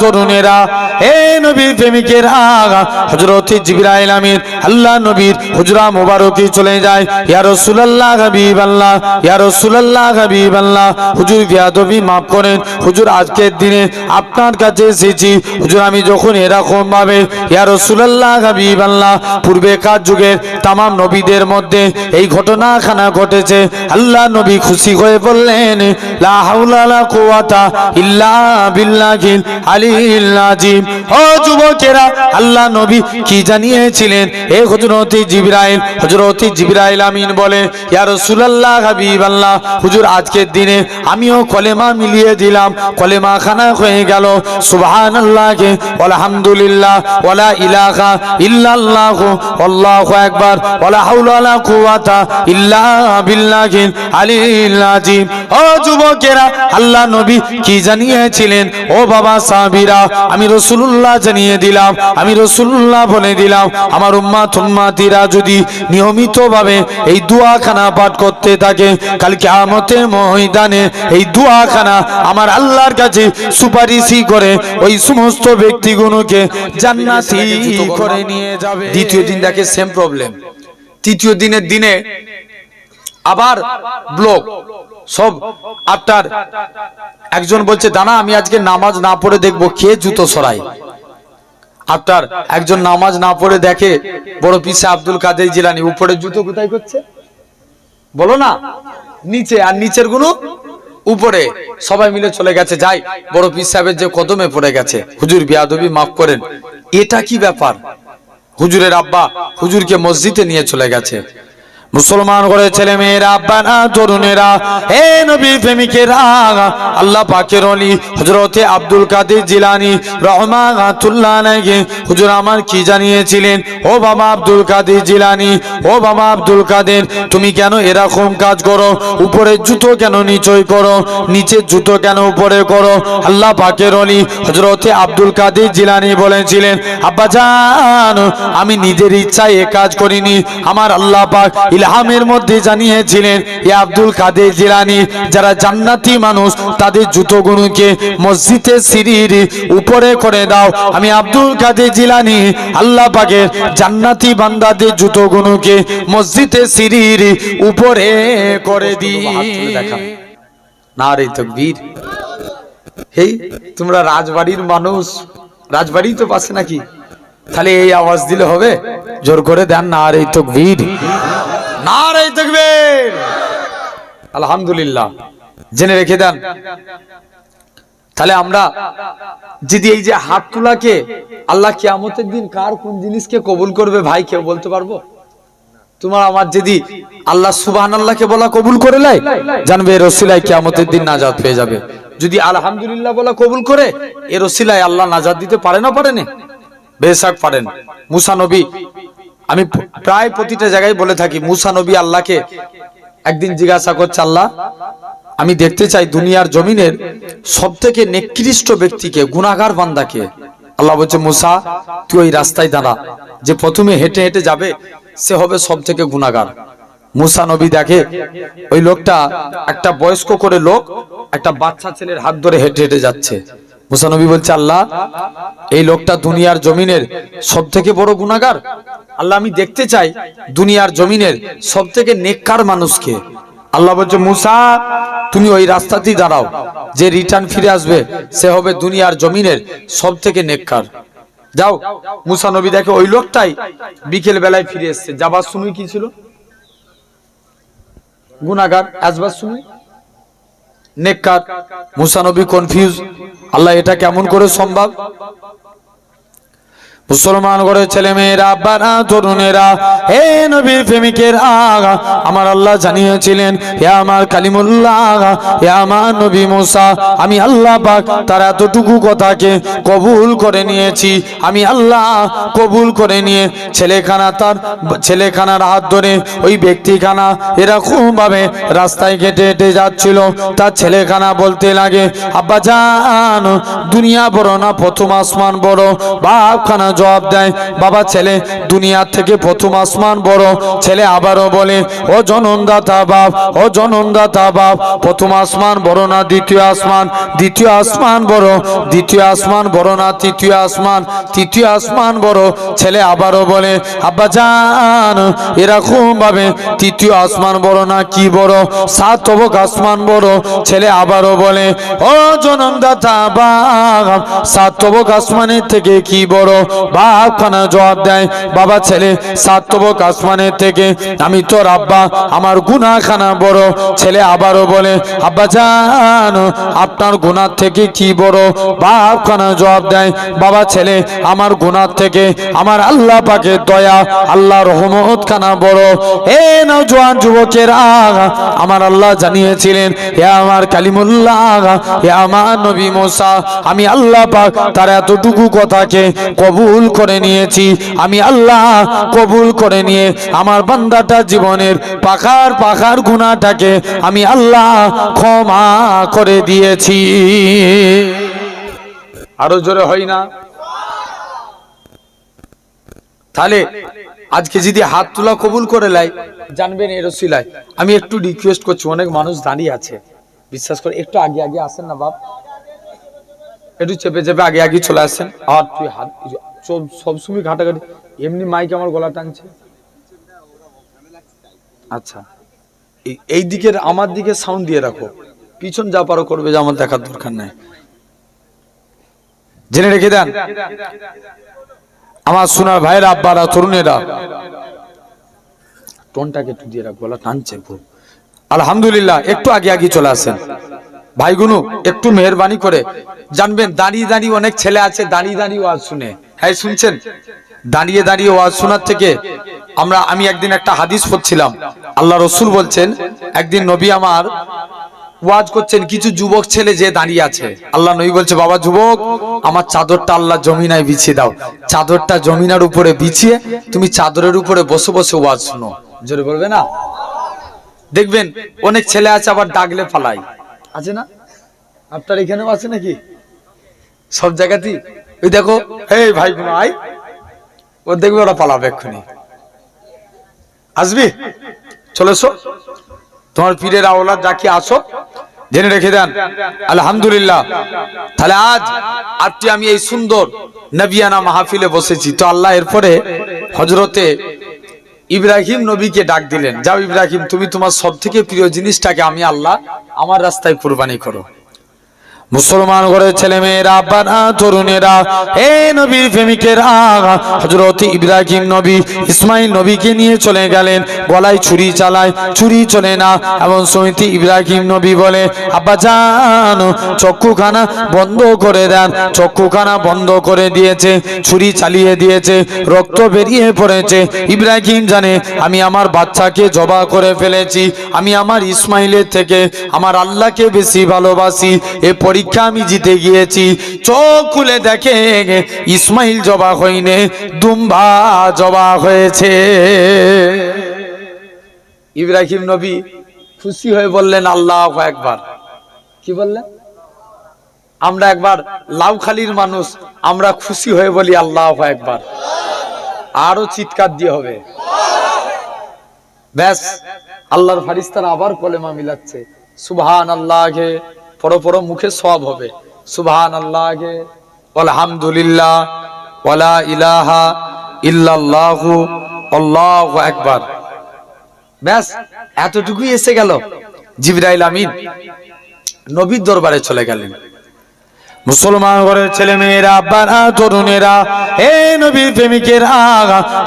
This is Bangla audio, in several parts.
তরুণেরা, হে নবীর প্রেমিকেরা, হযরত জিবরাইল আমির আল্লাহ নবীর হুজরা মোবারকে চলে যায়। ইয়া রাসূলুল্লাহ হাবিবাল্লাহ, ইয়া রাসূলুল্লাহ হাবিবাল্লাহ, হুজুর বিয়াদবি maaf করেন। হুজুর, আজকের দিনে আপনার কাছে এসেছি। হুজুর, আমি যখন এরকম ভাবে, ইয়া রাসূলুল্লাহ হাবিবাল্লাহ, পূর্বেকার যুগের তামাম নবীদের মধ্যে এই ঘটনাখানা ঘটেছে, আল্লাহ নবী খুশি হয়ে বললেন, লা হাওলা লা কুওয়াতা ইল্লা বিল্লাহিল আল্লাহ নবী কি জানিয়েছিলেন? আমিও কলেমা মিলিয়ে দিলাম কলেমা খানা হয়ে গেল। সুবহানাল্লাহ আলহামদুলিল্লাহ ওয়ালা ইলাহা ইল্লাল্লাহ, আল্লাহু আকবার, ওয়ালা হাওলা ওয়ালা কুওয়াতা ইল্লা বিল্লাহিল আলিল আজিম ও যুবকেরা, আল্লাহ নবী কি জানিয়েছিলেন? ও বাবা সাহাবীরা আমি রসুল্লাহ জানিয়ে দিলাম, আমি রসুল্লাহ বলে দিলাম, আমার উম্মাত উম্মাতিরা যদি নিয়মিতভাবে এই দুয়াখানা পাঠ করতে থাকে কালকে কিয়ামতের ময়দানে এই দুয়াখানা আমার আল্লাহর কাছে সুপারিশই করে, ওই সমস্ত ব্যক্তিগুলোকে জান্নাতি করে নিয়ে যাবে। দ্বিতীয় দিন দেখে সেম প্রবলেম তৃতীয় দিনের দিনে আবার ব্লক সব আটটার একজন বলছে দানা আমি আজকে নামাজ না পড়ে দেখব কে জুতো সরাই আফটার একজন নামাজ না পড়ে দেখে বড় পিসে আব্দুল কাদের জিলানি, উপরে জুতো কোথায় করছে? বলো না, নিচে, আর নিচেরগুলো উপরে। সবাই মিলে চলে গেছে, যাই, বড় পিস সাহেবের যে কদমে পড়ে গেছে। হুজুর বিয়াদবি মাফ করেন। এটা কি ব্যাপার? হুজুরের আব্বা হুজুরকে মসজিদে নিয়ে চলে গেছে। মুসলমান করে ছেলে মেয়েরা, আব্বানা তরুণেরা হে নবী প্রেমিকেরা, আল্লাহ পাকের অলি হজরতে আব্দুল কাদের জিলানি নাকি হুজুর আমার কি জানিয়েছিলেন? ও বাবা আব্দুল কাদের জিলানি, ও বাবা আব্দুল কাদের, তুমি কেন এরকম কাজ করো? উপরে জুতো কেন নিচই করো? নিচে জুতো কেন উপরে করো? আল্লাহ পাকের অলি হজরতে আব্দুল কাদের জিলানি বলেছিলেন, আব্বা জান, আমি নিজের ইচ্ছায় এ কাজ করিনি। আমার আল্লাহ পাক ইলহামের মধ্যে জানিয়েছিলেন, এ আব্দুল কাদের জিলানি, যারা জান্নাতি মানুষ, তাদের জুতোগুলোকে মসজিদে সিঁড়ির উপরে করে দাও। আমি আব্দুল কাদের জিলানি, আল্লাহ পাকের জান্নাতি বান্দাদের জুতোগুলোকে মসজিদে সিঁড়ির উপরে করে দিই তকবীর। হেই, তোমরা রাজবাড়ির মানুষ, রাজবাড়ি তো পাশে নাকি? তাহলে এই আওয়াজ দিলে হবে? জোর করে দেন না আর এই তকবীর। না রে তকবীর। আলহামদুলিল্লাহ। জেনে রেখে দেন। তাহলে আমরা যদি এই যে হাত তোলাকে আল্লাহ কিয়ামতের দিন কার কোন জিনিসকে কবুল করবে, ভাই, কেউ বলতে পারব? তোমার আমার যদি আল্লাহ সুবহান আল্লাহকে বলা কবুল করে লাই জানবে এর রসিলায় কিয়ামতের দিন নাজাত পেয়ে যাবে। যদি আলহামদুলিল্লাহ বলা কবুল করে এর রসিলায় আল্লাহ নাজাত দিতে পারে না পারেনি বেশাক পারেন। মুসা নবী আমি প্রায় প্রতিটা জায়গায় বলে থাকি, মুসা নবী আল্লাহকে একদিন জিজ্ঞাসা করছে, আল্লাহ, আমি দেখতে চাই দুনিয়ার জমিনের সব থেকে নিকৃষ্ট ব্যক্তিকে গুনাগার বান্দাকে। আল্লাহ বলছে, মুসা, তুই ওই রাস্তায় দাঁড়া। যে প্রথমে হেঁটে হেঁটে যাবে, সে হবে সব থেকে গুনাগার মুসা নবী দেখে, ওই লোকটা একটা বয়স্ক করে লোক, একটা বাচ্চা ছেলের হাত ধরে হেঁটে হেঁটে যাচ্ছে। মুসা নবী বলছে, আল্লাহ, এই লোকটা দুনিয়ার জমিনের সব থেকে বড় গুনাগার আল্লাহ আমি দেখতে চাই দুনিয়ার জমিনের সব থেকে নেককার মানুষকে। আল্লাহ বলছে, মুসা, তুমি ওই রাস্তাতেই দাঁড়াও। যে রিটার্ন ফিরে আসবে, সে হবে দুনিয়ার জমিনের সব থেকে নেককার। যাও, মুসা নবী দেখে ওই লোকটাই বিকেল বেলায় ফিরে এসছে। যাবার সময় কি ছিল? গুনাগার আসবার সময়? নেককার। মুসা নবী কনফিউজ আল্লাহ এটা কেমন করে সম্ভব? মুসলমান করে ছেলে মেয়েরা আব্বারা তরুণেরা, হে নবীর প্রেমিকের আগা আমার আল্লাহ জানিয়েছিলেন, হে আমার কালিমুল্লাহ, হে আমার নবী মুসা, আমি আল্লাহ পাক তার এতটুকু কথাকে কবুল করে নিয়েছি। আমি আল্লাহ কবুল করে নিয়ে ছেলেখানা তার, ছেলেখানার হাত ধরে ওই ব্যক্তিখানা এরকম ভাবে রাস্তায় হেঁটে হেঁটে যাচ্ছিল। তার ছেলেখানা বলতে লাগে, আব্বা জান, দুনিয়া বড় না, প্রথম আসমান বড়, বাপখানা জবাব দেয়, বাবা ছেলে দুনিয়ার থেকে প্রথম আসমান বড়। ছেলে আবারও বলে, ও জননদাতা বাপ, ও জননদাতা বাপ, প্রথম আসমান বড় না দ্বিতীয় আসমান? দ্বিতীয় আসমান বড়, দ্বিতীয় আসমান বড় না তৃতীয় আসমান? তৃতীয় আসমান বড়। ছেলে আবারও বলে, আব্বা জান, এরকম ভাবে তৃতীয় আসমান বড় না কি বড়? সাত তবক আসমান বড়। ছেলে আবারও বলে, ও জননদাতা বাপ সাত তবক আসমানের থেকে কি বড়? বাপ জবাব দেয়, বাবা ছেলে আসমানের থেকে আমি তোর আব্বা, আমার বড়। ছেলে আবারও বলে, আব্বা আপনার গুনার থেকে কি বড়? জবাব দেয়, বাবা ছেলে, আমার গুনার থেকে আমার আল্লাহ পাকের দয়া, আল্লাহ রহমত খানা বড়। এ নজওয়ান যুবকেরা, আমার আল্লাহ জানিয়েছিলেন, হে আমার কালিমুল্লাহ, হে আমার নবী মোসা, আমি আল্লাহ পাক তার এতটুকু কথাকে কবুল করে নিয়েছি। আমি আল্লাহ কবুল করে নিয়ে আমার বান্দাটা জীবনের পাখার পাখার গুণাটাকে আমি আল্লাহ ক্ষমা করে দিয়েছি। আরও জোরে হয় না? তাহলে আজকে যদি হাত তোলা কবুল করে লাই, জানবেন এর সিলাই আমি একটু রিকোয়েস্ট করছি, অনেক মানুষ দাঁড়িয়ে আছে। বিশ্বাস করে, একটু আগে আগে আসেন না বাপ। একটু চেপে চেপে আগে আগে চলে আসেন। আর তুই হাত সব- সবসময় ঘাটাঘাটি। এমনি মাইক আমার গলা টানছে। আচ্ছা। এই- দিকের আমার দিকে সাউন্ড দিয়ে রাখো। পিছন যা পারো করবে যে, আমার দেখার দরকার নাই। জেনে রেখে দেন। আমার সোনার ভাইয়েরা, আব্বারা, তরুণেরা। টোনটাকে একটু দিয়ে রাখ, গলা টানছে খুব আলহামদুলিল্লাহ, একটু আগে আগে চলে আসেন। ভাইগুনু একটু মেহরবানি করে। জানবেন, দাঁড়িয়ে দাঁড়িয়ে অনেক ছেলে আছে, দাঁড়িয়ে দাঁড়িয়ে ওয়াজ শুনে। হ্যাঁ শুনছেন? দাঁড়িয়ে দাঁড়িয়ে ওয়াজ শোনার থেকে আমরা, আমি একদিন একটা হাদিস পড়ছিলাম। আল্লাহ রসুল বলছেন, একদিন নবী আমার ওয়াজ করছেন, কিছু যুবক ছেলে যে দাঁড়িয়ে আছে। আল্লাহ নবী বলছে, বাবা যুবক, আমার চাদরটা আল্লাহ জমিনায় বিছিয়ে দাও। চাদরটা জমিনার উপরে বিছিয়ে তুমি চাদরের উপরে বসে বসে ওয়াজ শুনো। জোরে বলবে না? দেখবেন, অনেক ছেলে আছে আবার ডাকলে ফালাই আছে না? আপনার এখানেও আছে নাকি? সব জায়গাতেই? ওই দেখো ভাই ও দেখবে ওরা পালাবে এক্ষুনি। আসবি? তোমার পীরের আওলাদ ডাকি আসো, জেনে রেখে দেন। আলহামদুলিল্লাহ। তাহলে আজ আজকে আমি এই সুন্দর নবিয়ানা মাহফিলে বসেছি। তো আল্লাহ এরপরে হজরতে ইব্রাহিম নবীকে ডাক দিলেন। যাও ইব্রাহিম, তুমি তোমার সব থেকে প্রিয় জিনিসটাকে আমি আল্লাহ আমার রাস্তায় কুরবানি করো। মুসলমান ঘরের ছেলে মেয়েরা আব্বারা তরুণেরা, এ নবীর প্রেমিকেরা হজরত ইব্রাহিম নবী, ইসমাইল নবীকে নিয়ে চলে গেলেন। গলায় ছুরি চালায়, ছুরি চলে না। এবং সমিতি ইব্রাহিম নবী বলে, আব্বা জান, চক্ষুখানা বন্ধ করে দেন। চক্ষুখানা বন্ধ করে দিয়েছে, ছুরি চালিয়ে দিয়েছে, রক্ত বেরিয়ে পড়েছে। ইব্রাহিম জানে, আমি আমার বাচ্চাকে জবা করে ফেলেছি। আমি আমার ইসমাইলের থেকে, আমার আল্লাহকে বেশি ভালোবাসি। এ পরীক্ষা আমি জিতে গিয়েছি। চোখ খুলে দেখে ইসমাইল জবা হইনে দুম্বা জবা হয়েছে। ইব্রাহিম নবী খুশি হয়ে বললেন, আল্লাহ একবার কি বললেন? আমরা একবার লাউখালির মানুষ, আমরা খুশি হয়ে বলি, আল্লাহ একবার আরও চিৎকার দিয়ে হবে। ব্যাস, আল্লাহর ফারিস্তারা আবার কলেমা মিলাচ্ছে। সুবহান আল্লাহকে পড়ো পড়ো মুখে সব হবে। সুবহান আল্লাহ আলহামদুলিল্লাহ ওয়ালা ইলাহা ইল্লাল্লাহু, আল্লাহু আকবার। ব্যাস, এতটুকুই এসে গেল। জিবরাইল আমিন নবীর দরবারে চলে গেলেন। মুসলমান ঘরের ছেলে মেয়েরা আব্বারা তরুণেরা, এ নবীর প্রেমিকেরা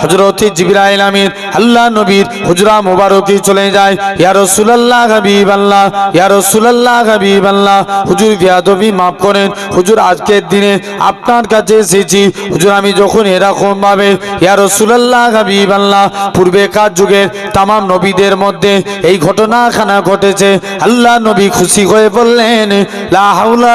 হজরত জিবরাইল আমির আল্লাহ নবীর হুজরা মুবারকি চলে যায়। ইয়া রাসূলুল্লাহ হাবিব আল্লাহ ইয়া রাসূলুল্লাহ হাবিব আল্লাহ হুজুর বিয়াদবি মাফ করেন, হুজুর আজকের দিনে আপনার কাছে এসেছি, হুজুর আমি যখন এরকম ভাবে, ইয়া রাসূলুল্লাহ হাবিব আল্লাহ পূর্বেকার যুগের তাম নবীদের মধ্যে এই ঘটনাখানা ঘটেছে, আল্লাহ নবী খুশি হয়ে বললেন, লা হাওলা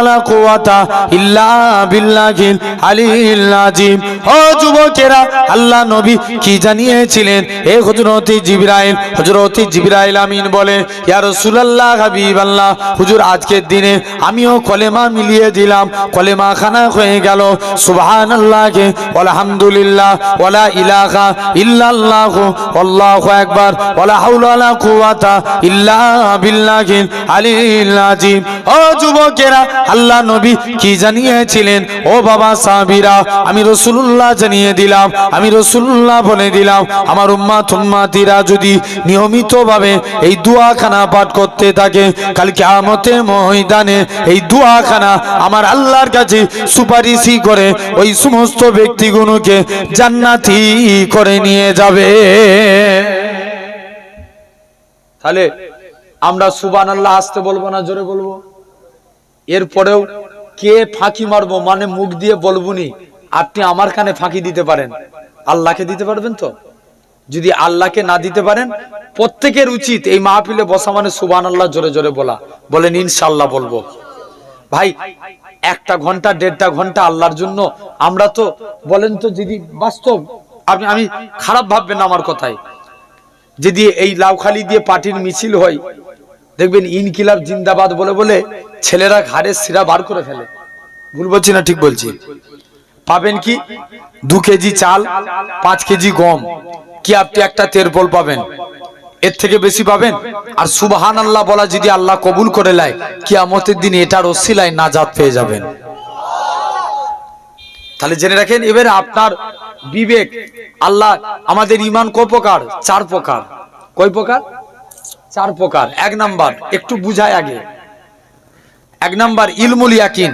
ইল্লা বিল্লাহিল আলিল আজিম ও যুবকেরা, আল্লাহ নবী কি জানিয়েছিলেন? এ হযরতে জিবরাইল হযরতে জিবরাইল আমিন বলে ইয়া রাসূলুল্লাহ, হাবিবাল্লাহ, হুজুর, আজকের দিনে আমিও কলেমা মিলিয়ে দিলাম কলেমা খানা হয়ে গেল। সুবহানাল্লাহ আলহামদুলিল্লাহ ওয়ালা ইলাহা ইল্লাল্লাহু, আল্লাহু আকবার, ওয়ালা হাওলা ওয়ালা কুওয়াতা ইল্লা বিল্লাহিল আলিল আজিম ও যুবকেরা, আল্লাহ নবী কি জানিয়েছিলেন? ও বাবা সাহাবীরা, আমি রাসূলুল্লাহ জানিয়ে দিলাম, আমি রাসূলুল্লাহ বলে দিলাম, আমার উম্মাত উম্মাতিরা যদি নিয়মিতভাবে এই দুয়াখানা পাঠ করতে থাকে, কাল কিয়ামতের ময়দানে এই দুয়াখানা আমার আল্লাহর কাছে সুপারিশই করে, ওই সমস্ত ব্যক্তিগুলোকে জান্নাতি করে নিয়ে যাবে। তাহলে আমরা সুবান আল্লাহ আসতে বলব না, জোরে বলব? এরপরেও কে ফাঁকি মারবো মানে মুখ দিয়ে বলবুনি, আপনি আমার কানে ফাঁকি দিতে পারেন। আল্লাহকে দিতে পারবেন তো? যদি আল্লাহকে না দিতে পারেন, প্রত্যেকের উচিত এই মাহফিলে বসা মানে সুবান আল্লাহ জোরে জোরে বলা। বলেন ইনশাল্লাহ বলব। ভাই, একটা ঘণ্টা, দেড়টা ঘণ্টা আল্লাহর জন্য। আমরা তো, বলেন তো, যদি বাস্তব, আপনি, আমি খারাপ ভাববেন আমার কথায়। যদি এই লাউখালি দিয়ে পার্টির মিছিল হয়, দেখবেন ইনকিলাব জিন্দাবাদ বলে বলে ছেলেরা ঘাড়ের শিরা বার করে ফেলে। ভুল বলছি না, ঠিক বলছি। পাবেন কি? দু কেজি চাল, পাঁচ কেজি গম। কি আপনি একটা তেরপল পাবেন? এর থেকে বেশি পাবেন? আর সুবহান আল্লাহ বলা যদি আল্লাহ কবুল করে নেয়, কিয়ামতের দিন এটার ওসিলায় নাজাত পেয়ে যাবেন। তাহলে জেনে রাখেন, এবারে আপনার বিবেক, আল্লাহ আমাদের ইমান ক প্রকার? চার প্রকার। কয় প্রকার? চার প্রকার। এক নাম্বার, একটু বুঝায় আগে। এক নাম্বার ইলমুল ইয়াকিন,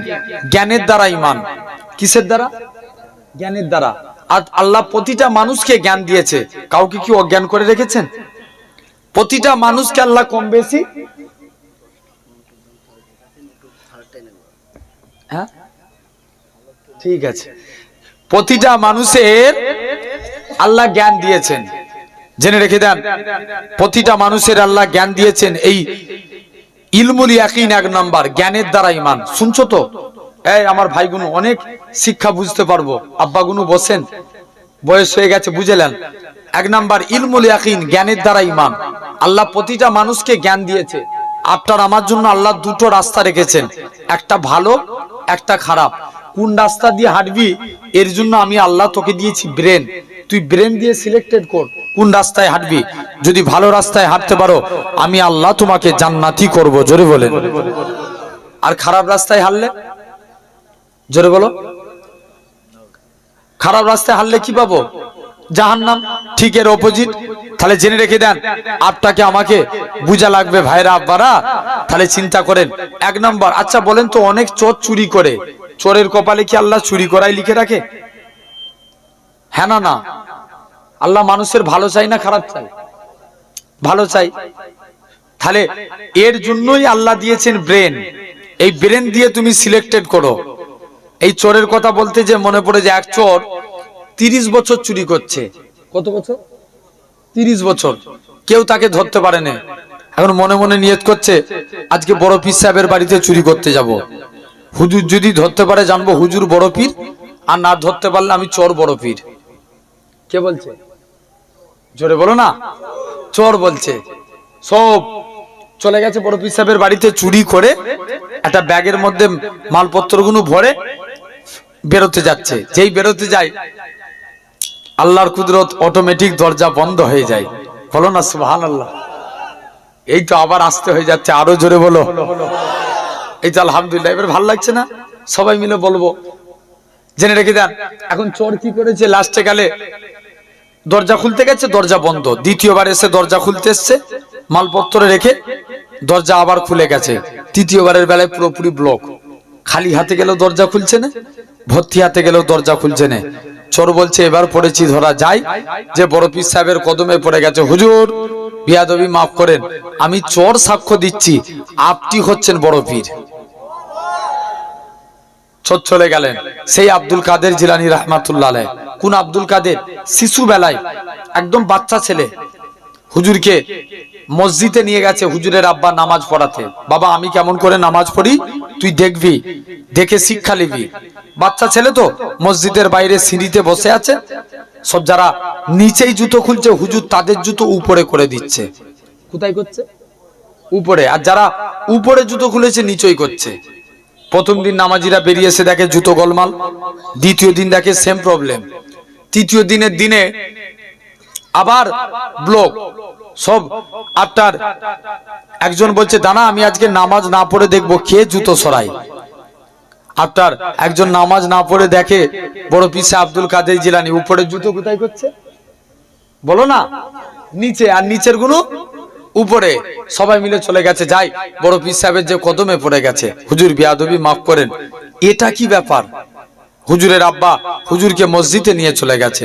জ্ঞানের দ্বারা ইমান কিসের দ্বারা? জ্ঞানের দ্বারা। আর আল্লাহ প্রতিটা মানুষকে জ্ঞান দিয়েছে। কাউকে কি অজ্ঞান করে রেখেছেন? প্রতিটা মানুষকে আল্লাহ কম বেশি? হ্যাঁ? ঠিক আছে। প্রতিটা মানুষের আল্লাহ জ্ঞান দিয়েছেন। জেনে রেখে দেন। প্রতিটা মানুষের আল্লাহ জ্ঞান দিয়েছেন এই ইলমুল ইয়াকিন এক নাম্বার, জ্ঞানের দ্বারা ইমান শুনছো তো? এই আমার ভাইগুলো অনেক শিক্ষা বুঝতে পারব। আব্বাগুলো বসেন। বয়স হয়ে গেছে, বুঝেলেন। এক নাম্বার, ইলমুল ইয়াকিন, জ্ঞানের দ্বারা ইমান আল্লাহ প্রতিটা মানুষকে জ্ঞান দিয়েছে। আপনার আমার জন্য আল্লাহ দুটো রাস্তা রেখেছেন। একটা ভালো, একটা খারাপ। কোন রাস্তা দিয়ে হাঁটবি, এর জন্য আমি আল্লাহ তোকে দিয়েছি ব্রেন। তুই ব্রেন দিয়ে সিলেক্টেড কর। কোন রাস্তায় হাঁটবি? যদি ভালো রাস্তায় হাঁটতে পারো, আমি আল্লাহ তোমাকে জান্নাতি করব। জোরে বলেন। আর খারাপ রাস্তায় হারলে জোরে বলো। খারাপ রাস্তায় হারলে কি পাবো? জাহান্নাম। ঠিক এর অপোজিট তাহলে জেনে রেখে দেন আপটাকে আমাকে বুঝা লাগবে, ভাইরা, আব্বারা। তাহলে চিন্তা করেন। এক নম্বর আচ্ছা বলেন তো, অনেক চোর চুরি করে। চোরের কপালে কি আল্লাহ চুরি করাই লিখে রাখে? হ্যাঁ না না। আল্লাহ মানুষের ভালো চাই না খারাপ চাই? ভালো চাই? তাহলে এর জন্যই আল্লাহ দিয়েছেন ব্রেন। এই ব্রেন দিয়ে তুমি সিলেক্টেড করো। এই চোরের কথা বলতে যে মনে পড়ে যে এক চোর তিরিশ বছর চুরি করছে। কত বছর? তিরিশ বছর। কেউ তাকে ধরতে পারে না। এখন মনে মনে নিয়ত করছে, আজকে বড় পীর সাহেবের বাড়িতে চুরি করতে যাব। হুজুর যদি ধরতে পারে, জানব হুজুর বড় পীর, আর না ধরতে পারলে আমি চোর বড় পীর। কে বলছে? জোরে বলো না। চোর বলছে। সব চলে গেছে বড় সাহেবের বাড়িতে চুরি করে, একটা ব্যাগের মধ্যে মালপত্রগুলো ভরে বেরোতে যাচ্ছে। যেই বেরোতে যায়, আল্লাহর কুদরত অটোমেটিক দরজা বন্ধ হয়ে যায়। বলো না সুহান আল্লাহ এই তো আবার আসতে হয়ে যাচ্ছে, আরও জোরে বলো। এই তো আলহামদুলিল্লাহ, এবার ভালো লাগছে না? সবাই মিলে বলব। জেনে রেখে দেন, এখন চোর কি করেছে? লাস্টে গেলে দরজা খুলতে গেছে, দরজা বন্ধ। দ্বিতীয়বার এসে দরজা খুলতে এসছে, মালপত্র রেখে দরজা আবার খুলে গেছে। তৃতীয়বারের বেলায় পুরোপুরি ব্লক খালি হাতে গেলেও দরজা খুলছে না, ভর্তি হাতে গেলেও দরজা খুলছে না। চোর বলছে, এবার পড়েছি, ধরা যায়। যে বড় পীর সাহেবের কদমে পড়ে গেছে, হুজুর, বিয়াদবি মাফ করেন, আমি চোর সাক্ষ্য দিচ্ছি, আপনি হচ্ছেন বড় পীর। চোর চলে গেলেন, সেই আব্দুল কাদের জিলানি রহমাতুল্লাহ। কোন আব্দুল কাদের শিশু বেলায়, একদম বাচ্চা ছেলে। হুজুরকে মসজিদে নিয়ে গেছে হুজুরের আব্বা নামাজ পড়াতে। বাবা, আমি কেমন করে নামাজ পড়ি? তুই দেখবি, দেখে শিক্ষা নিবি। বাচ্চা ছেলে তো মসজিদের বাইরে সিঁড়িতে বসে আছে। সব যারা নিচেই জুতো খুলছে, হুজুর তাদের জুতো উপরে করে দিচ্ছে। কোথায় করছে? উপরে। আর যারা উপরে জুতো খুলেছে, নিচই করছে। প্রথম দিন নামাজিরা বেরিয়ে এসে দেখে জুতো গোলমাল, দ্বিতীয় দিন দেখে সেম প্রবলেম তৃতীয় দিনের দিনে আবার ব্লক, সব আটটার। একজন বলছে দানা আমি আজকে নামাজ না পড়ে দেখব কে জুতো সরাই আটটার, একজন নামাজ না পড়ে দেখে বড় পিসে আব্দুল কাদের জিলানি উপরে জুতো কোথায় করছে? বলো না, নিচে, আর নিচেরগুলো উপরে। সবাই মিলে চলে গেছে, যাই। বড় পীর সাহেবের যে কদমে পড়ে গেছে। হুজুর বিয়াদবি মাফ করেন। এটা কি ব্যাপার? হুজুরের আব্বা হুজুরকে মসজিদে নিয়ে চলে গেছে।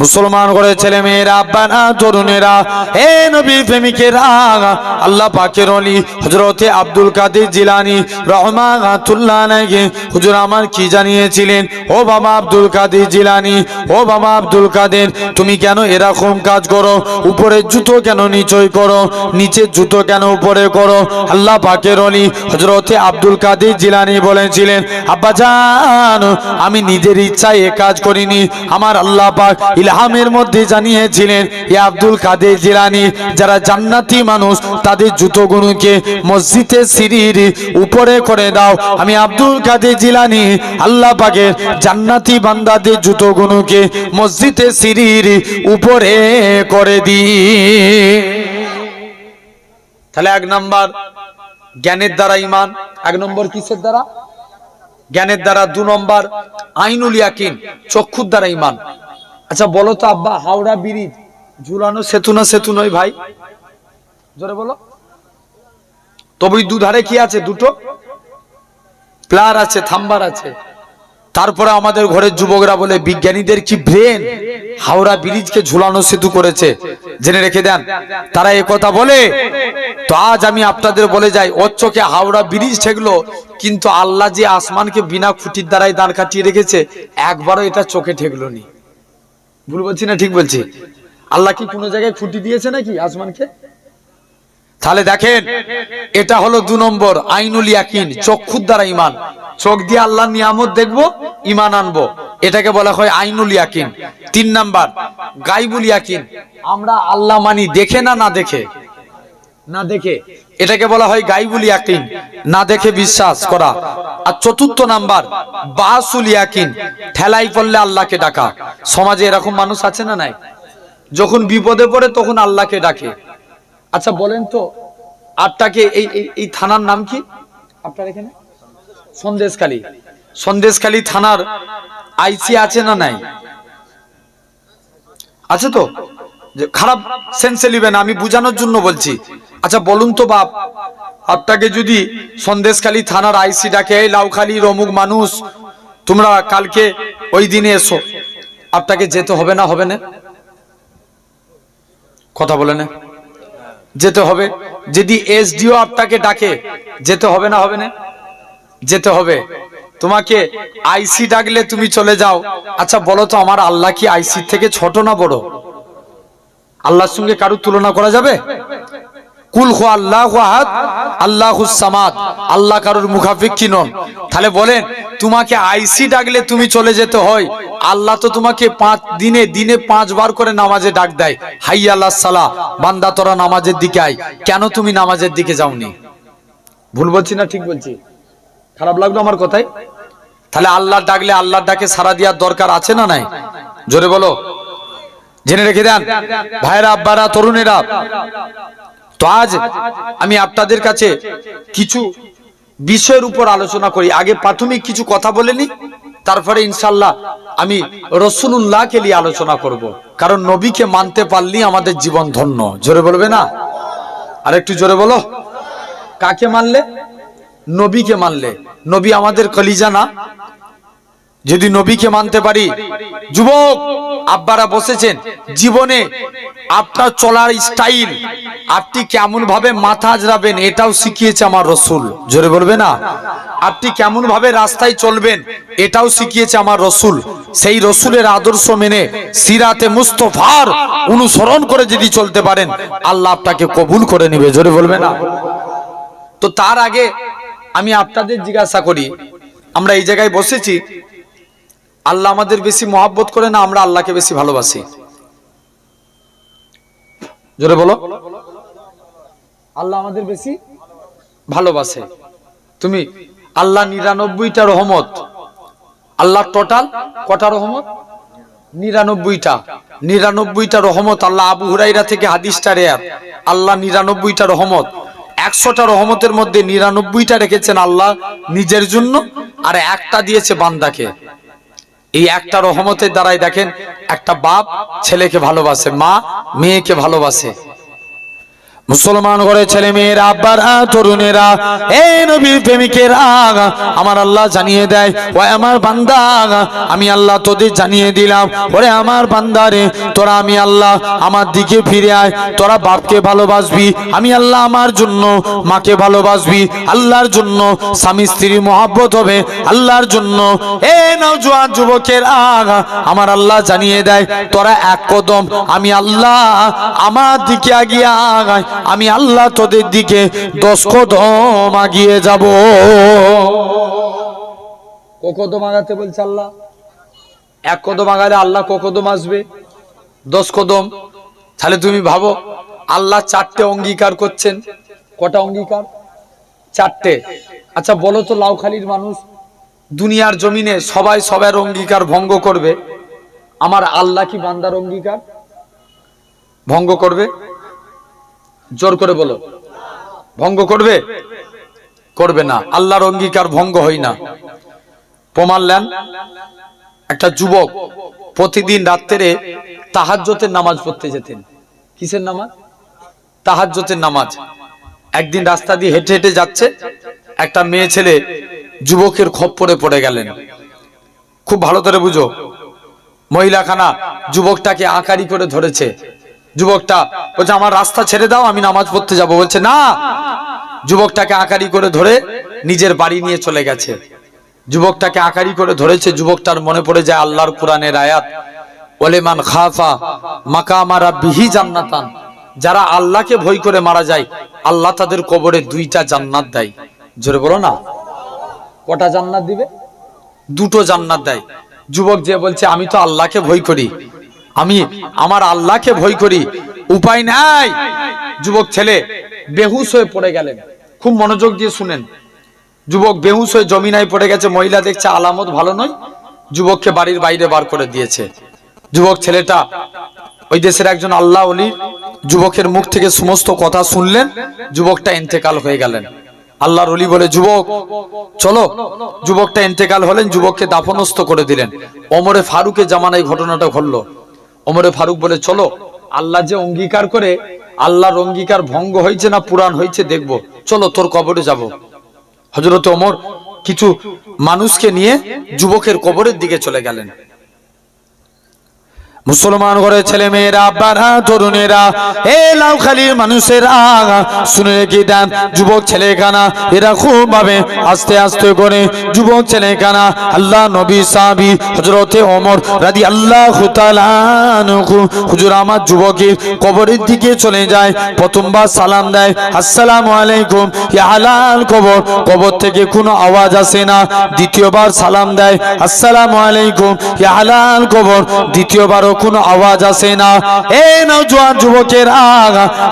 মুসলমান করে ছেলে মেয়েরা আব্বানা তরুণেরা হে নবীর প্রেমিকেরা, আল্লাহ পাকের অলি হজরতে আব্দুল কাদের জিলানি রহমাতুল্লাহ নাকি হুজুর আমার কি জানিয়েছিলেন? ও বাবা আব্দুল কাদের জিলানি, ও বাবা আব্দুল কাদের, তুমি কেন এরকম কাজ করো? উপরের জুতো কেন নিচই করো? নিচের জুতো কেন উপরে করো? আল্লাহ পাকের অলি হজরতে আব্দুল কাদের জিলানি বলেছিলেন, আব্বা জান, আমি নিজের ইচ্ছায় এ কাজ করিনি। আমার আল্লাহ পাক ইলহামের মধ্যে জানিয়েছিলেন, এ আব্দুল কাদের জিলানি, যারা জান্নাতি মানুষ, তাদের জুতোগুলোকে মসজিদে সিঁড়ির উপরে করে দাও। আমি আব্দুল কাদের জিলানি, আল্লাহ পাকের জান্নাতি বান্দাদের জুতোগুলোকে মসজিদে সিঁড়ির উপরে করে দিই। তাহলে এক নম্বর, জ্ঞানের দ্বারা ইমান এক নম্বর কিসের দ্বারা? জ্ঞানের দ্বারা দু নম্বর, আইনুল ইয়াকিন, চক্ষুর দ্বারা ইমান আচ্ছা বলো তো আব্বা, হাওড়া ব্রিজ, ঝুলানো সেতু না সেতু নয় ভাই? জোরে বলো। তবে দুধারে কি আছে? দুটো? প্লার আছে, থাম্বার আছে। তারপরে আমাদের ঘরের যুবকরা বলে, বিজ্ঞানীদের কি ব্রেন হাওড়া ব্রিজকে ঝুলানো সেতু করেছে? জেনে রেখে দেন। তারা কথা বলে, তো আজ আমি আপনাদের বলে যাই চোখে হাওড়া ব্রিজ ঠেকলো, কিন্তু আল্লাহ যে আসমানকে বিনা খুঁটির দ্বারাই দাঁড় কাটিয়ে রেখেছে, একবারও এটা চোখে ঠেকলো নি। ভুল বলছি না, ঠিক বলছি? আল্লাহ কি কোনো জায়গায় খুঁটি দিয়েছে নাকি আসমানকে? তাহলে দেখেন, এটা হলো দু নম্বর, আইনুল ইয়াকিন, চক্ষুর দ্বারা ইমান চোখ দিয়ে আল্লাহ নিয়ামত দেখব ইমান আনব। এটাকে বলা হয় আইনুল ইয়াকিন। তিন নাম্বার, গাইবুল ইয়াকিন। আমরা আল্লাহ মানি দেখে না না দেখে? না দেখে। এটাকে বলা হয় গাইবুল ইয়াকিন। না দেখে বিশ্বাস করা। আর চতুর্থ নাম্বার, বাসুল ইয়াকিন। ঠেলাই পড়লে আল্লাহকে ডাকা। সমাজে এরকম মানুষ আছে না নাই? যখন বিপদে পড়ে তখন আল্লাহকে ডাকে। আচ্ছা বলেন তো আপনাকে এই এই- থানার নাম কি? আপনার এখানে? সন্দেশখালী। সন্দেশখালী থানার আইসি আছে না নাই? আছে তো? খারাপ সেন্সে না আমি বুঝানোর জন্য বলছি। আচ্ছা বলুন তো বাপ, আপনাকে যদি সন্দেশখালী থানার আইসি ডাকে, এই লাউখালী, রমুক মানুষ, তোমরা কালকে ওই দিনে এসো। আপনাকে যেতে হবে না হবে না? কথা বলে না। যেতে হবে। যদি এসডিও আপনাকে ডাকে, যেতে হবে না হবে না? যেতে হবে। তোমাকে আইসি ডাকলে তুমি চলে যাও। আচ্ছা বলো তো, আমার আল্লাহ কি আইসি থেকে ছোট না বড়? আল্লাহর সঙ্গে কারুর তুলনা করা যাবে? করে হাই আল্লাহ নামাজের দিকে আয়। কেন তুমি নামাজের দিকে যাওনি? ভুল বলছি না ঠিক বলছি? খারাপ লাগল আমার কথাই তাহলে আল্লাহ ডাকলে আল্লাহ ডাকে সারা দেওয়ার দরকার আছে না নাই? জোরে বলো। জেনে রেখে দেন, ভাইরা, আব্বারা, তরুণেরা, তো আজ আমি আপনাদের কাছে কিছু বিষয়ের উপর আলোচনা করি। আগে প্রাথমিক কিছু কথা বলে নি, তারপরে ইনশাল্লাহ আমি রসুল্লাহকে নিয়ে আলোচনা করব। কারণ নবীকে মানতে পারলেই আমাদের জীবন ধন্য। জোরে বলবে না? আর একটু জোরে বলো। কাকে মানলে? নবীকে মানলে। নবী আমাদের কলিজা না? যদি নবীকে মানতে পারি, যুবক, আব্বারা বসেছেন, জীবনে আপনার চলার স্টাইল আপনি কেমন ভাবে মাথা আজরাবেন এটাও শিখিয়েছে আমার রসুল। জোরে বলবে না? আপনি কেমন ভাবে রাস্তায় চলবেন এটাও শিখিয়েছে আমার রসুল। সেই রসুলের আদর্শ মেনে সিরাতে মুস্তফার অনুসরণ করে যদি চলতে পারেন, আল্লাহ আপনাকে কবুল করে নিবে। জোরে বলবে না? তো তার আগে আমি আপনাদের জিজ্ঞাসা করি, আমরা এই জায়গায় বসেছি আল্লাহ আমাদের বেশি মহাব্বত করে না, আমরা আল্লাহকে বেশি ভালোবাসি। জোরে বলো। আল্লাহ আমাদের বেশি ভালোবাসে। তুমি আল্লাহ নিরানব্বইটা রহমত। আল্লাহ টোটাল কটা রহমত? নিরানব্বইটা। নিরানব্বইটা রহমত আল্লাহ আবু হুরাইরা থেকে হাদিসটা রেয়ার আল্লাহ নিরানব্বইটা রহমত। একশোটা রহমতের মধ্যে নিরানব্বইটা রেখেছেন আল্লাহ নিজের জন্য, আর একটা দিয়েছে বান্দাকে। এই একটা রহমতের দ্বারাই দেখেন একটা বাপ ছেলেকে ভালোবাসে মা মেয়েকে ভালোবাসে। মুসলমান ঘরে ছেলে মেয়েরা আব্বারা তরুণেরা এই নবীর প্রেমিকেরা, আমার আল্লাহ জানিয়ে দেয়, ও আমার বান্দা, আমি আল্লাহ তোদের জানিয়ে দিলাম। ওরে আমার বান্দারে তোরা আমি আল্লাহ আমার দিকে ফিরে আয়, তোরা বাপকে ভালোবাসবি, আমি আল্লাহ আমার জন্য, মাকে ভালোবাসবি, আল্লাহর জন্য স্বামী স্ত্রী মহাব্বত হবে, আল্লাহর জন্য। এ নওজোয়ান যুবকের আগ আমার আল্লাহ জানিয়ে দেয়, তোরা এক কদম, আমি আল্লাহ আমার দিকে আগিয়ে আগায় আমি আল্লাহ তোদের দিকে দশ কদম আগিয়ে যাব। ক কদম আগাতে বলছে আল্লাহ। এক কদম আগালে আল্লাহ ক কদম আসবে। দশ কদম। তাহলে তুমি ভাবো, আল্লাহ চারটে অঙ্গীকার করছেন। কটা অঙ্গীকার? চারটে। আচ্ছা বলো তো লাউখালির মানুষ, দুনিয়ার জমিনে সবাই সবার অঙ্গীকার ভঙ্গ করবে। আমার আল্লাহ কি বান্দার অঙ্গীকার? ভঙ্গ করবে? জোর করে বলো। ভঙ্গ করবে? করবে না। আল্লাহর অঙ্গীকার ভঙ্গ হয় না। প্রমাণ নেন। একটা যুবক প্রতিদিন রাত্রে তাহাজ্জতের নামাজ পড়তে যেতেন। কিসের নামাজ? তাহাজ্জতের নামাজ। একদিন রাস্তা দিয়ে হেঁটে হেঁটে যাচ্ছে। একটা মেয়ে ছেলে যুবকের খপ্পরে পড়ে গেলেন। খুব ভালো করে বুঝো। মহিলাখানা যুবকটাকে আকারি করে ধরেছে। যুবকটা বলছে, আমার রাস্তা ছেড়ে দাও, আমি নামাজ পড়তে যাব। বলছে, না। যুবকটাকে আকারি করে ধরে নিজের বাড়ি নিয়ে চলে গেছে। যুবকটাকে আকারি করে ধরেছে, যুবকটার মনে পড়ে যায় আল্লাহর কোরআনের আয়াত, ওলেমান খাফা মাকামারা বিহি জান্নাতান। যারা আল্লাহকে ভয় করে মারা যায়, আল্লাহ তাদের কবরে দুইটা জান্নাত দেয়। জোরে বলো না। কটা জান্নাত দিবে? দুটো জান্নাত দেয়। যুবক যে বলছে, আমি তো আল্লাহকে ভয় করি। আমি আমার আল্লাহকে ভয় করি। উপায় নাই। যুবক ছেলে, বেহুশ হয়ে পড়ে গেলেন। খুব মনোযোগ দিয়ে শুনেন। যুবক বেহুশ হয়ে জমিনায় পড়ে গেছে, মহিলা দেখছে আলামত ভালো নয়। যুবককে বাড়ির বাইরে বার করে দিয়েছে। যুবক ছেলেটা ওই দেশের একজন আল্লাহ অলি যুবকের মুখ থেকে সমস্ত কথা শুনলেন। যুবকটা ইন্তেকাল হয়ে গেলেন। আল্লাহর অলি বলে, যুবক, চলো। যুবকটা ইন্তেকাল হলেন, যুবককে দাফনস্থ করে দিলেন। অমরে ফারুকের জামানায় ঘটনাটা ঘটলো। ওমরে ফারুক বলে, চলো, আল্লাহ যে অঙ্গীকার করে, আল্লাহর অঙ্গীকার ভঙ্গ হয়েছে না পুরাণ হয়েছে দেখব। চলো, তোর কবরে যাব। হজরত ওমর কিছু মানুষকে নিয়ে যুবকের কবরের দিকে চলে গেলেন। মুসলমান ঘরে ছেলে মেয়েরা আব্বারা তরুণেরা, এ লাউখালির মানুষেরা, শুনে রেখে দেন যুবক ছেলে কানা এরা খুব ভাবে আস্তে আস্তে করে যুবক ছেলে কানা আল্লাহ নবী সাহাবি হজরতে অমর রাদি আল্লাহ হুজুর আমার যুবকের কবরের দিকে চলে যায়, প্রথমবার সালাম দেয়, আসসালামু আলাইকুম হালাল কবর। কবর থেকে কোনো আওয়াজ আসে না। দ্বিতীয়বার সালাম দেয়, আসসালামু আলাইকুম হালাল কবর। দ্বিতীয়বারও কোনো আওয়াজ আসে না। এ নওজোয়ান যুবকের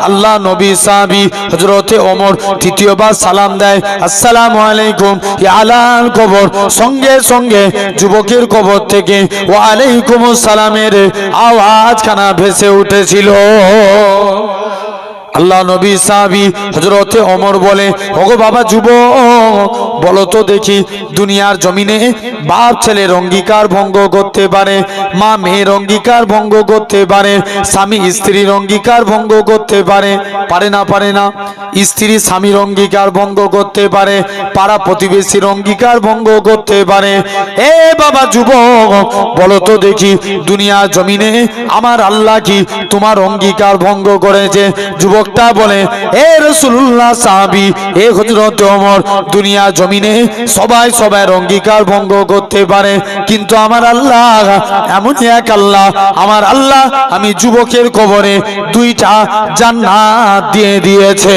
আল্লাহ নবী সাহাবি হযরতে ওমর তৃতীয়বার সালাম দেয়। আসসালামু আলাইকুম। হালাল কবর। সঙ্গে সঙ্গে যুবকের কবর থেকে ওয়া সালামের আওয়াজ খানা ভেসে উঠেছিল। আল্লাহ নবী সাহাবি হজরতে অমর বলে, ওগো বাবা যুব বলো তো দেখি দুনিয়ার জমিনে বাপ ছেলের অঙ্গীকার ভঙ্গ করতে পারে, মা মেয়ের অঙ্গীকার ভঙ্গ করতে পারে, স্বামী স্ত্রীর অঙ্গীকার ভঙ্গ করতে পারে পারে না পারে না? স্ত্রী স্বামীর অঙ্গীকার ভঙ্গ করতে পারে, পাড়া প্রতিবেশীর অঙ্গীকার ভঙ্গ করতে পারে। এ বাবা যুবক, বলো তো দেখি দুনিয়ার জমিনে আমার আল্লাহ কি তোমার অঙ্গীকার ভঙ্গ করেছে? যুবকটা বলে, এ রসুল্লাহ সাহাবি, এ হজরত ওমর, দুনিয়া জমিনে সবাই সবার অঙ্গীকার ভঙ্গ করতে পারে, কিন্তু আমার আল্লাহ, এমন এক আল্লাহ, আমার আল্লাহ আমি যুবকের কবরে দুইটা জান্নাত দিয়ে দিয়েছে।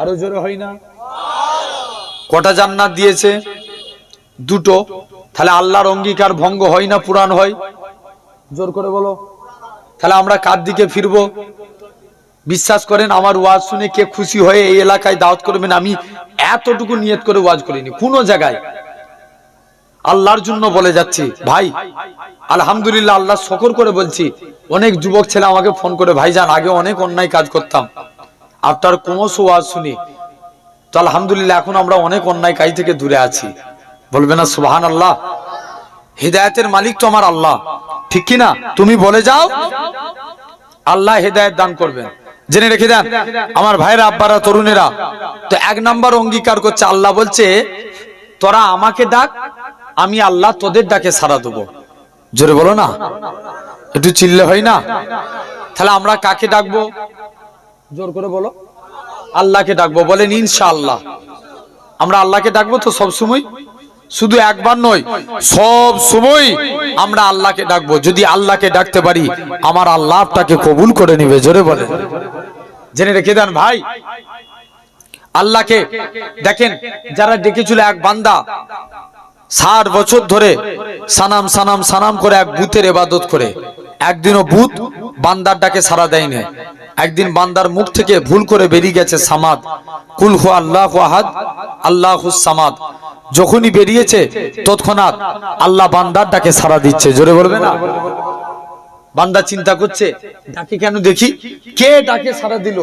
আরও জোরে হয় না? কটা জান্নাত দিয়েছে? দুটো। তাহলে আল্লাহর অঙ্গীকার ভঙ্গ হয় না, পুরাণ হয়? জোর করে বলো। তাহলে আমরা কার দিকে ফিরবো? বিশ্বাস করেন, আমার ওয়াজ শুনে কে খুশি হয়ে এই এলাকায় দাওয়াত করবেন, আমি এতটুকু নিয়ত করে ওয়াজ করিনি। কোনো জায়গায়। আল্লাহর জন্য বলে যাচ্ছি, ভাই, আলহামদুলিল্লাহ আল্লাহ শকর করে বলছি, অনেক যুবক ছেলে আমাকে ফোন করে ভাইজান আগে অনেক অন্যায় কাজ করতাম। আপনার ক্রমশ ওয়াজ শুনি। তো আলহামদুলিল্লাহ, এখন আমরা অনেক অন্যায় কাজ থেকে দূরে আছি। বলবে না সুবাহান আল্লাহ হৃদায়তের মালিক তো আমার আল্লাহ। ঠিক কি না তুমি বলে যাও। আল্লাহ হেদায়ত দান করবেন। জেনে রেখে দেন, আমার ভাইরা আব্বারা, তরুণেরা, তো এক নাম্বার অঙ্গীকার করছে, আল্লাহ বলছে, তোরা আমাকে ডাক, আমি আল্লাহ তোদের ডাকে সারা দেবো। জোরে বলো না। একটু চিল্লে হয় না? তাহলে আমরা কাকে ডাকবো? জোর করে বলো। আল্লাহকে ডাকবো, বলেন ইনশাআল্লাহ। আমরা আল্লাহকে ডাকবো তো সব সময় শুধু একবার নয়, সব সময় আমরা আল্লাহকে ডাকবো। যদি আল্লাহকে ডাকতে পারি, আমার আল্লাহ আপনাকে কবুল করে নিবে, জোরে বলে। জেনে রেখে দেন ভাই। আল্লাহকে দেখেন, যারা ডেকেছিল এক বান্দা, ষাট বছর ধরে সানাম সানাম সানাম করে এক বুথের এবাদত করে। একদিনও বুথ বান্দার ডাকে সারা দেয়নি। একদিন বান্দার মুখ থেকে ভুল করে বেরিয়ে গেছে সামাদ। কুল হু আল্লাহ আহাদ, আল্লাহ সামাদ। যখনই বেরিয়েছে, তৎক্ষণাৎ আল্লাহ বান্দার ডাকে সারা দিচ্ছে। জোরে বলবে না? বান্দা চিন্তা করছে, ডাকে কেন দেখি? কে ডাকে সারা দিল?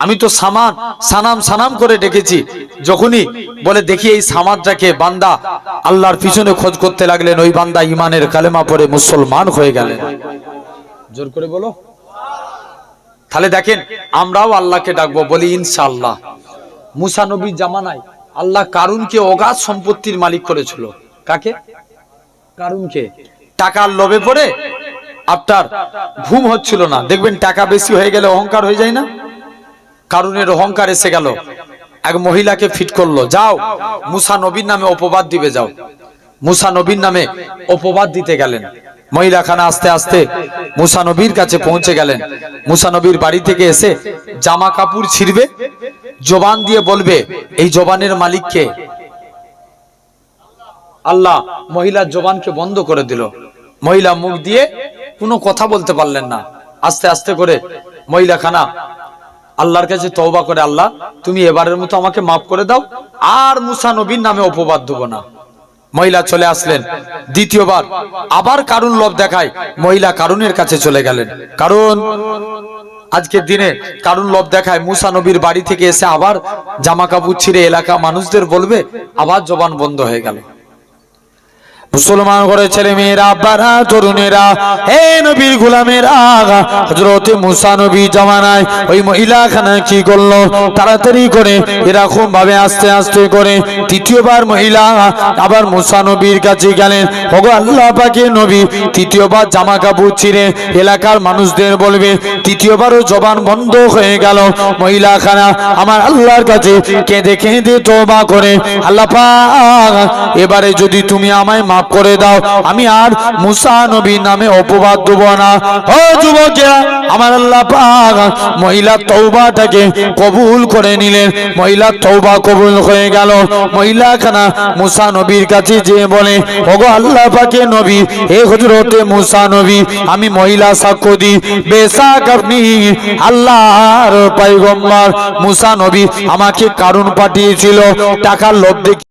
আমি তো সামান, সানাম সানাম করে ডেকেছি। যখনই বলে, দেখি এই সামাদটাকে বান্দা আল্লাহর পিছনে খোঁজ করতে লাগলেন। ওই বান্দা ইমানের কালেমা পরে মুসলমান হয়ে গেলেন। জোর করে বলো। তাহলে দেখেন, আমরাও আল্লাহকে ডাকবো বলি, ইনশাআল্লাহ। মুসা নবীর জামানায় আল্লাহ কারুনকে অগাধ সম্পত্তির মালিক করেছিল। কাকে? কারুনকে। টাকার লোভে পড়ে আপনার ঘুম হচ্ছিল না। দেখবেন টাকা বেশি হয়ে গেলে অহংকার হয়ে যায় না? কারুনের অহংকার এসে গেল। এক মহিলাকে ফিট করল। যাও, মুসা নবীর নামে অপবাদ দিবে, যাও। মুসা নবীর নামে অপবাদ দিতে গেলেন। মহিলাখানা আস্তে আস্তে মুসা নবীর কাছে পৌঁছে গেলেন। মুসা নবীর বাড়ি থেকে এসে জামা কাপড় ছিড়বে। জবান দিয়ে বলবে, এই জবানের মালিককে আল্লাহ মহিলার জবানকে বন্ধ করে দিল। মহিলা মুখ দিয়ে কোনো কথা বলতে পারলেন না। আস্তে আস্তে করে মহিলা খানা আল্লাহর কাছে তওবা করে, আল্লাহ, তুমি এবারের মতো আমাকে মাফ করে দাও, আর মুসা নবীর নামে অপবাদ দেবো না। মহিলা চলে আসলেন। দ্বিতীয়বার আবার কারুন লোভ দেখায় মহিলা কারুনের কাছে চলে গেলেন। কারণ আজকের দিনে কারুন লব দেখায় মুসা নবীর বাড়ি থেকে এসে আবার জামা কাপড় ছিঁড়ে এলাকা মানুষদের বলবে, আবার জবান বন্ধ হয়ে গেল। মুসলমান করে ছেলে মেয়েরা আব্বারা তরুণেরা, হে নবীর গোলামেরা হজরত মুসা নবী জামানায় ওই মহিলা খানা কি করল? তাড়াতাড়ি করে এরকম ভাবে আস্তে আস্তে করে তৃতীয়বার মহিলা আবার মুসা নবীর কাছে গেলেন। ওগো আল্লাহ পাকে নবী, তৃতীয়বার জামা কাপড় ছিঁড়ে এলাকার মানুষদের বলবে, তৃতীয়বারও জবান বন্ধ হয়ে গেল মহিলা খানা আমার আল্লাহর কাছে কেঁদে কেঁদে তোবা করে। আল্লাহ এবারে যদি তুমি আমায় মাফ করে দাও। আমি আর মুসা নবী নামে অপবাদ দেব না। ও যুবকেরা, আমার আল্লাহ পাক মহিলা তৌবাটাকে কবুল করে নিলেন। মহিলা তৌবা কবুল হয়ে গেল। মহিলা খানা মুসা নবীর কাছে যেয়ে বলে, ওগো আল্লাহ পাকে নবী হে হজরতে মুসা নবী, আমি মহিলা সাক্ষ্য দিই। বেশাক আপনি আল্লাহর পাইগম্বর মুসা নবী আমাকে কারণ পাঠিয়েছিল। টাকার লোভ দেখে